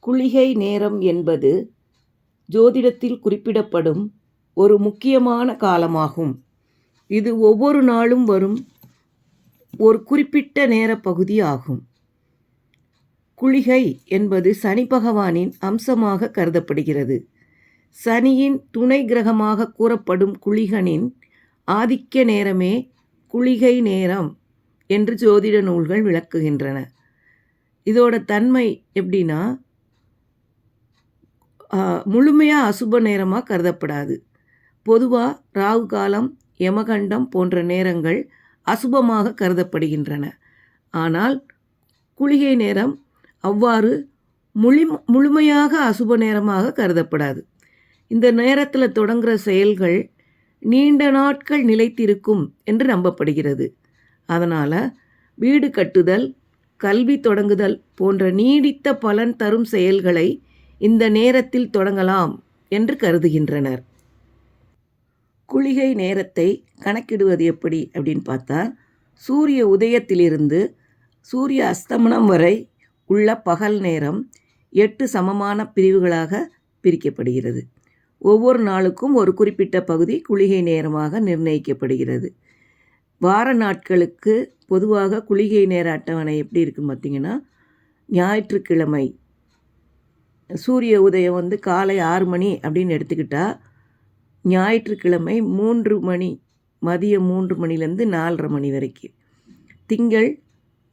குளிகை நேரம் என்பது ஜோதிடத்தில் குறிப்பிடப்படும் ஒரு முக்கியமான காலமாகும். இது ஒவ்வொரு நாளும் வரும் ஒரு குறிப்பிட்ட நேர பகுதி ஆகும். குளிகை என்பது சனி பகவானின் அம்சமாக கருதப்படுகிறது. சனியின் துணை கிரகமாக கூறப்படும் குளிகனின் ஆதிக்க நேரமே குளிகை நேரம் என்று ஜோதிட நூல்கள் விளக்குகின்றன. இதோட தன்மை எப்படின்னா முழுமையாக அசுப நேரமாக கருதப்படாது. பொதுவாக ராகு காலம் யமகண்டம் போன்ற நேரங்கள் அசுபமாக கருதப்படுகின்றன. ஆனால் குளிகை நேரம் அவ்வாறு முழு முழுமையாக அசுப நேரமாக கருதப்படாது. இந்த நேரத்தில் தொடங்குகிற செயல்கள் நீண்ட நாட்கள் நிலைத்திருக்கும் என்று நம்பப்படுகிறது. அதனால் வீடு கட்டுதல் கல்வி தொடங்குதல் போன்ற நீடித்த பலன் தரும் செயல்களை இந்த நேரத்தில் தொடங்கலாம் என்று கருதுகின்றனர். குளிகை நேரத்தை கணக்கிடுவது எப்படி அப்படின்னு பார்த்தா சூரிய உதயத்திலிருந்து சூரிய அஸ்தமனம் வரை உள்ள பகல் நேரம் எட்டு சமமான பிரிவுகளாக பிரிக்கப்படுகிறது. ஒவ்வொரு நாளுக்கும் ஒரு குறிப்பிட்ட பகுதி குளிகை நேரமாக நிர்ணயிக்கப்படுகிறது. வார நாட்களுக்கு பொதுவாக குளிகை நேர அட்டவணை எப்படி இருக்குன்னு பார்த்தீங்கன்னா ஞாயிற்றுக்கிழமை சூரிய உதயம் வந்து காலை ஆறு மணி அப்படின்னு எடுத்துக்கிட்டால் ஞாயிற்றுக்கிழமை மூன்று மணி மதியம் மூன்று மணிலேருந்து நாலரை மணி வரைக்கும். திங்கள்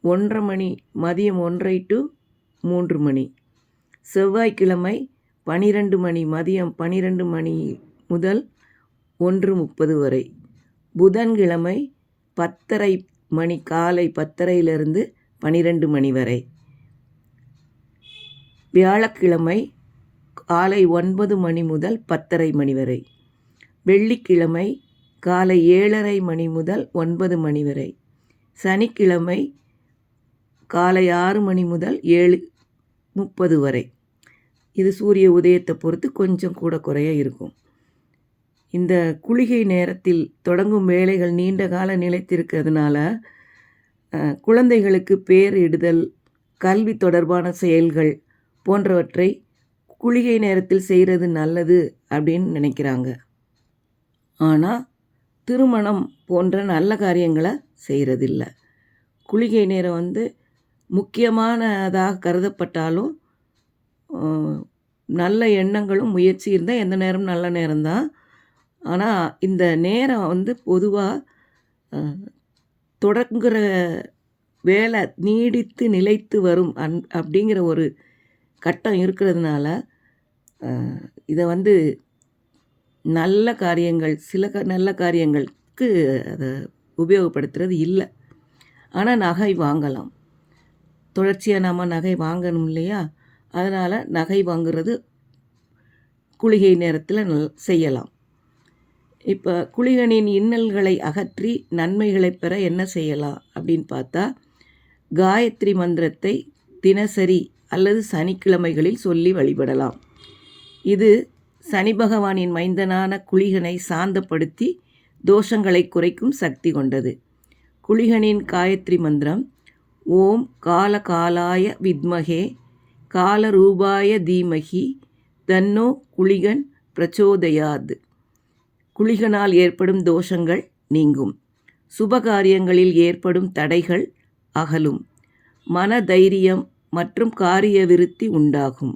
ஒன்றரை மணி மதியம் ஒன்றரை டு மூன்று மணி. செவ்வாய்க்கிழமை பனிரெண்டு மணி மதியம் பனிரெண்டு மணி முதல் ஒன்று முப்பது வரை. புதன்கிழமை பத்தரை மணி காலை பத்தரையிலிருந்து பனிரெண்டு மணி வரை. வியாழக்கிழமை காலை ஒன்பது மணி முதல் பத்தரை மணி வரை. வெள்ளிக்கிழமை காலை ஏழரை மணி முதல் ஒன்பது மணி வரை. சனிக்கிழமை காலை ஆறு மணி முதல் ஏழு முப்பது வரை. இது சூரிய உதயத்தை பொறுத்து கொஞ்சம் கூட குறைய இருக்கும். இந்த குளிகை நேரத்தில் தொடங்கும் வேலைகள் நீண்ட கால நிலைத்திருக்கிறதுனால குழந்தைகளுக்கு பேர் இடுதல் கல்வி தொடர்பான செயல்கள் போன்றவற்றை குளிகை நேரத்தில் செய்கிறது நல்லது அப்படின்னு நினைக்கிறாங்க. ஆனால் திருமணம் போன்ற நல்ல காரியங்களை செய்கிறதில்ல குளிகை நேரம் வந்து முக்கியமானதாக கருதப்பட்டாலும் நல்ல எண்ணங்களும் முயற்சி இருந்தால் எந்த நேரம் நல்ல நேரம்தான். ஆனால் இந்த நேரம் வந்து பொதுவாக தொடங்குகிற வேலை நீடித்து நிலைத்து வரும் அன் அப்படிங்கிற ஒரு கட்டம் இருக்கிறதுனால இதை வந்து நல்ல காரியங்கள் சில க நல்ல காரியங்களுக்கு அதை உபயோகப்படுத்துறது இல்லை. ஆனால் நகை வாங்கலாம். தொடர்ச்சியாக நம்ம நகை வாங்கணும் இல்லையா? அதனால் நகை வாங்குறது குளிகை நேரத்தில் நல் செய்யலாம். இப்போ குளிகனின் இன்னல்களை அகற்றி நன்மைகளை பெற என்ன செய்யலாம்? அப்படின்னு பார்த்தா காயத்ரி மந்திரத்தை தினசரி அல்லது சனிக்கிழமைகளில் சொல்லி வழிபடலாம். இது சனி பகவானின் மைந்தனான குளிகனை சாந்தப்படுத்தி தோஷங்களை குறைக்கும் சக்தி கொண்டது. குளிகனின் காயத்ரி மந்திரம் ஓம் கால காலாய வித்மகே காலரூபாய தீமகி தன்னோ குளிகன் பிரச்சோதயாது. குளிகனால் ஏற்படும் தோஷங்கள் நீங்கும். சுபகாரியங்களில் ஏற்படும் தடைகள் அகலும். மன தைரியம் மற்றும் காரிய விருத்தி உண்டாகும்.